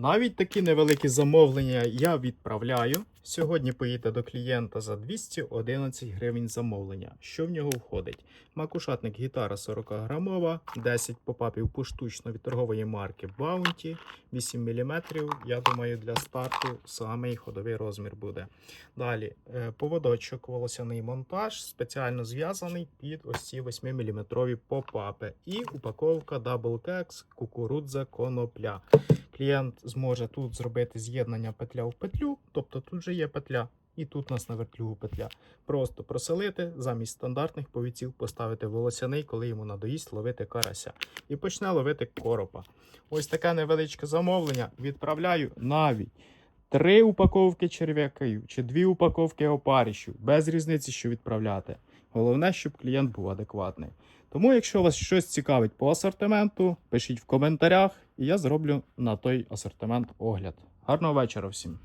Навіть такі невеликі замовлення я відправляю. Сьогодні поїдете до клієнта за 211 гривень замовлення. Що в нього входить? Макушатник гітара 40 грамова, 10 попапів поштучно від торгової марки Bounty, 8 мм. Я думаю, для старту самий ходовий розмір буде. Далі е, поводочок, волосяний монтаж, спеціально зв'язаний під ось ці 8 мм попапи. І упаковка Double Kex, кукурудза, конопля. Клієнт зможе тут зробити з'єднання петля в петлю, тобто тут же є петля, і тут у нас на вертлюгу петля. Просто проселити замість стандартних повіців поставити волосяний, коли йому надоїсть ловити карася. І почне ловити коропа. Ось таке невеличке замовлення. Відправляю навіть три упаковки черв'яків чи дві упаковки опарищів, без різниці, що відправляти. Головне, щоб клієнт був адекватний. Тому, якщо вас щось цікавить по асортименту, пишіть в коментарях, і я зроблю на той асортимент огляд. Гарного вечора всім!